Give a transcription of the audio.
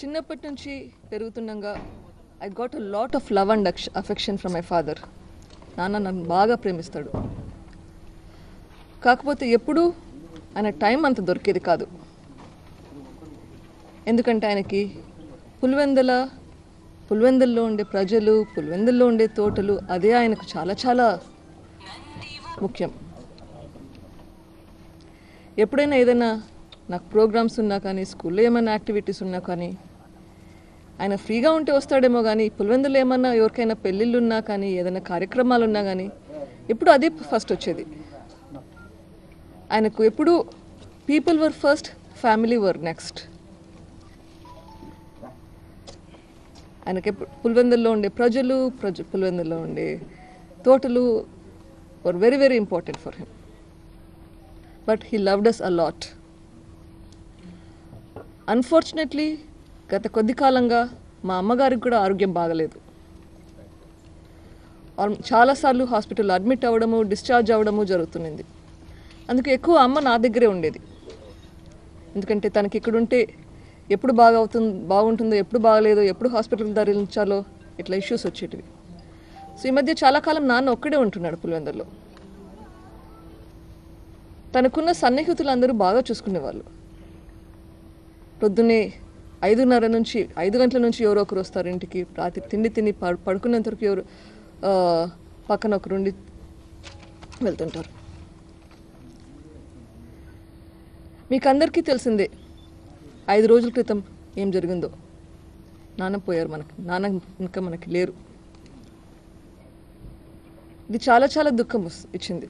చిన్నప్పటి నుంచి పెరుగుతుండగా I got a lot of love and affection from my father నాన్న నన్ను బాగా ప్రేమిస్తాడు. కాకపోతే ఎప్పుడూ ఆయన టైం అంత దొరికేది కాదు. ఎందుకంటే ఆయనకి పులివెందల పులివెందుల్లో ఉండే ప్రజలు పులివెందుల్లో ఉండే తోటలు అదే ఆయనకు చాలా చాలా ముఖ్యం. ఎప్పుడైనా ఏదైనా నాకు ప్రోగ్రామ్స్ ఉన్నా కానీ స్కూల్లో ఏమైనా యాక్టివిటీస్ ఉన్నా కానీ ఆయన ఫ్రీగా ఉంటే వస్తాడేమో కానీ పులివెందులు ఏమన్నా ఎవరికైనా పెళ్ళిళ్ళు ఉన్నా కానీ ఏదైనా కార్యక్రమాలు ఉన్నా కానీ ఎప్పుడు అదే ఫస్ట్ వచ్చేది. ఆయనకు ఎప్పుడు people were first family were next ఆయనకి ఎప్పుడు పులివెందుల్లో ఉండే ప్రజలు ప్రజ పులివెందుల్లో ఉండే తోటలు were very very important for him but he loved us a lot unfortunately గత కొద్ది కాలంగా మా అమ్మగారికి కూడా ఆరోగ్యం బాగలేదు. చాలాసార్లు హాస్పిటల్ అడ్మిట్ అవ్వడము డిశ్చార్జ్ అవ్వడము జరుగుతున్నది. అందుకే ఎక్కువ అమ్మ నా దగ్గరే ఉండేది. ఎందుకంటే తనకి ఇక్కడ ఉంటే ఎప్పుడు బాగా అవుతుంది బాగుంటుందో ఎప్పుడు బాగలేదో ఎప్పుడు హాస్పిటల్కి తరలించాలో ఇట్లా ఇష్యూస్ వచ్చేటివి. సో ఈ మధ్య చాలా కాలం నాన్న ఒక్కడే ఉంటున్నాడు పులివెందర్లో తనకున్న సన్నిహితులు అందరూ బాగా చూసుకునేవాళ్ళు. పొద్దున్నే ఐదున్నర నుంచి ఐదు గంటల నుంచి ఎవరో ఒకరు వస్తారు ఇంటికి. రాత్రి తిండి తిని పడు పడుకునేంత వరకు ఎవరు పక్కన ఒకరుండి వెళ్తుంటారు. మీకు అందరికీ తెలిసిందే ఐదు రోజుల క్రితం ఏం జరిగిందో. నాన్న పోయారు మనకి నాన్న ఇంకా మనకి లేరు. ఇది చాలా చాలా దుఃఖం ఇచ్చింది.